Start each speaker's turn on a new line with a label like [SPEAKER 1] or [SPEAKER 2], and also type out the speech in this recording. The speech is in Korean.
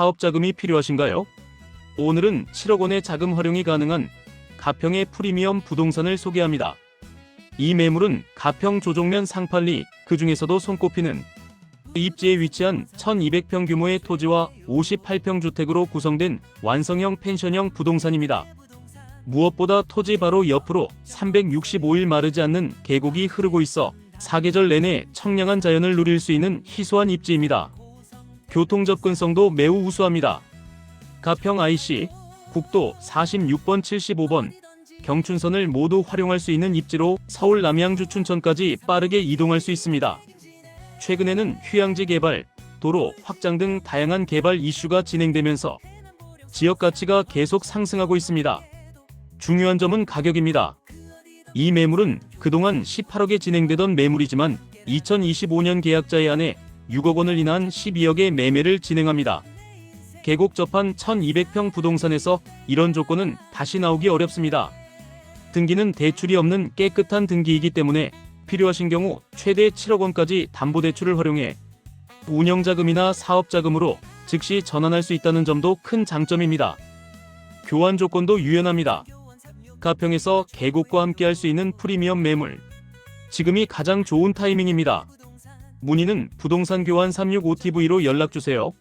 [SPEAKER 1] 사업 자금이 필요하신가요? 오늘은 7억 원의 자금 활용이 가능한 가평의 프리미엄 부동산을 소개합니다. 이 매물은 가평 조종면 상판리 그 중에서도 손꼽히는 입지에 위치한 1200평 규모의 토지와 58평 주택으로 구성된 완성형 펜션형 부동산입니다. 무엇보다 토지 바로 옆으로 365일 마르지 않는 계곡이 흐르고 있어 사계절 내내 청량한 자연을 누릴 수 있는 희소한 입지입니다. 교통 접근성도 매우 우수합니다. 가평 IC 국도 46번 75번 경춘선을 모두 활용할 수 있는 입지로 서울 남양주 춘천까지 빠르게 이동할 수 있습니다. 최근에는 휴양지 개발, 도로 확장 등 다양한 개발 이슈가 진행되면서 지역 가치가 계속 상승하고 있습니다. 중요한 점은 가격입니다. 이 매물은 그동안 18억에 진행되던 매물이지만 2025년 계약자에 한해 6억 원을 인한 12억의 매매를 진행합니다. 계곡 접한 1200평 부동산에서 이런 조건은 다시 나오기 어렵습니다. 등기는 대출이 없는 깨끗한 등기이기 때문에 필요하신 경우 최대 7억 원까지 담보대출을 활용해 운영자금이나 사업자금으로 즉시 전환할 수 있다는 점도 큰 장점입니다. 교환 조건도 유연합니다. 가평에서 계곡과 함께 할 수 있는 프리미엄 매물. 지금이 가장 좋은 타이밍입니다. 문의는 부동산 교환 365TV로 연락주세요.